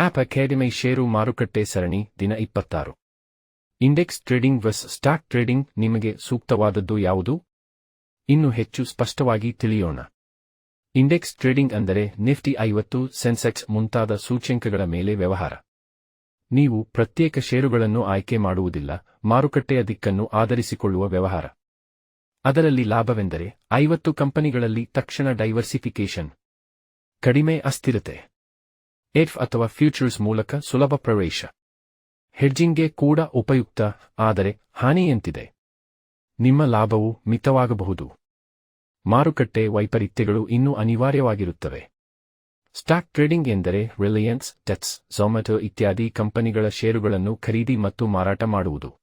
App academy ಷೇರು ಮಾರುಕಟ್ಟೆ ಸರಣಿ, ದಿನ ಇಪ್ಪತ್ತಾರು. Index trading vs stock trading ನಿಮಗೆ ಸೂಕ್ತವಾದದ್ದು ಯಾವುದು? ಇನ್ನು ಹೆಚ್ಚು ಸ್ಪಷ್ಟವಾಗಿ ತಿಳಿಯೋಣ. ಇಂಡೆಕ್ಸ್ ಟ್ರೇಡಿಂಗ್ ಅಂದರೆ ನಿಫ್ಟಿ ಐವತ್ತು ಸೆನ್ಸೆಕ್ಸ್ ಮುಂತಾದ ಸೂಚ್ಯಂಕಗಳ ಮೇಲೆ ವ್ಯವಹಾರ. ನೀವು ಪ್ರತ್ಯೇಕ ಷೇರುಗಳನ್ನು ಆಯ್ಕೆ ಮಾಡುವುದಿಲ್ಲ, ಮಾರುಕಟ್ಟೆಯ ದಿಕ್ಕನ್ನು ಆಧರಿಸಿಕೊಳ್ಳುವ ವ್ಯವಹಾರ. ಅದರಲ್ಲಿ ಲಾಭವೆಂದರೆ ಐವತ್ತು ಕಂಪನಿಗಳಲ್ಲಿ ತಕ್ಷಣ ಡೈವರ್ಸಿಫಿಕೇಷನ್. ಕಡಿಮೆ ಅಸ್ಥಿರತೆ. ಎಫ್ ಅಥವಾ ಫ್ಯೂಚರ್ಸ್ ಮೂಲಕ ಸುಲಭ ಪ್ರವೇಶ. ಹೆಡ್ಜಿಂಗ್ಗೆ ಕೂಡ ಉಪಯುಕ್ತ, ಆದರೆ ಹಾನಿಯಂತಿದೆ. ನಿಮ್ಮ ಲಾಭವು ಮಿತವಾಗಬಹುದು. ಮಾರುಕಟ್ಟೆ ವೈಪರೀತ್ಯಗಳು ಇನ್ನೂ ಅನಿವಾರ್ಯವಾಗಿರುತ್ತವೆ. ಸ್ಟಾಕ್ ಟ್ರೇಡಿಂಗ್ ಎಂದರೆ ರಿಲಯನ್ಸ್, ಟೆಟ್ಸ್, ಝೊಮ್ಯಾಟೊ ಇತ್ಯಾದಿ ಕಂಪನಿಗಳ ಷೇರುಗಳನ್ನು ಖರೀದಿ ಮತ್ತು ಮಾರಾಟ ಮಾಡುವುದು.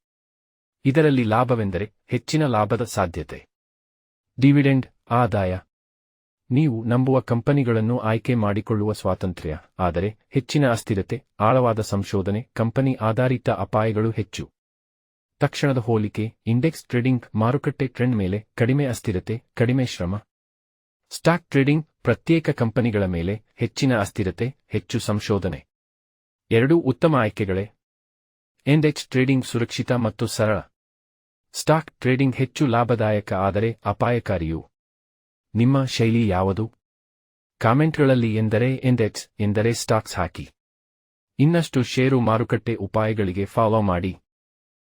ಇದರಲ್ಲಿ ಲಾಭವೆಂದರೆ ಹೆಚ್ಚಿನ ಲಾಭದ ಸಾಧ್ಯತೆ. ಡಿವಿಡೆಂಡ್, ಆದಾಯ ನೀವು ನಂಬುವ ಕಂಪನಿಗಳನ್ನು ಆಯ್ಕೆ ಮಾಡಿಕೊಳ್ಳುವ ಸ್ವಾತಂತ್ರ್ಯ, ಆದರೆ ಹೆಚ್ಚಿನ ಅಸ್ಥಿರತೆ, ಆಳವಾದ ಸಂಶೋಧನೆ, ಕಂಪನಿ ಆಧಾರಿತ ಅಪಾಯಗಳು ಹೆಚ್ಚು. ತಕ್ಷಣದ ಹೋಲಿಕೆ, ಇಂಡೆಕ್ಸ್ ಟ್ರೇಡಿಂಗ್, ಮಾರುಕಟ್ಟೆ ಟ್ರೆಂಡ್ ಮೇಲೆ ಕಡಿಮೆ ಅಸ್ಥಿರತೆ, ಕಡಿಮೆ ಶ್ರಮ. ಸ್ಟಾಕ್ ಟ್ರೇಡಿಂಗ್, ಪ್ರತ್ಯೇಕ ಕಂಪನಿಗಳ ಮೇಲೆ ಹೆಚ್ಚಿನ ಅಸ್ಥಿರತೆ, ಹೆಚ್ಚು ಸಂಶೋಧನೆ. ಎರಡೂ ಉತ್ತಮ ಆಯ್ಕೆಗಳೇ. ಇಂಡೆಕ್ಸ್ ಟ್ರೇಡಿಂಗ್ ಸುರಕ್ಷಿತ ಮತ್ತು ಸರಳ. ಸ್ಟಾಕ್ ಟ್ರೇಡಿಂಗ್ ಹೆಚ್ಚು ಲಾಭದಾಯಕ, ಆದರೆ ಅಪಾಯಕಾರಿಯೂ. ನಿಮ್ಮ ಶೈಲಿ ಯಾವುದು? ಕಾಮೆಂಟ್ಗಳಲ್ಲಿ ಎಂದರೆ ಇಂಡೆಕ್ಸ್ ಎಂದರೆ ಸ್ಟಾಕ್ಸ್ ಹಾಕಿ. ಇನ್ನಷ್ಟು ಷೇರು ಮಾರುಕಟ್ಟೆ ಉಪಾಯಗಳಿಗೆ ಫಾಲೋ ಮಾಡಿ.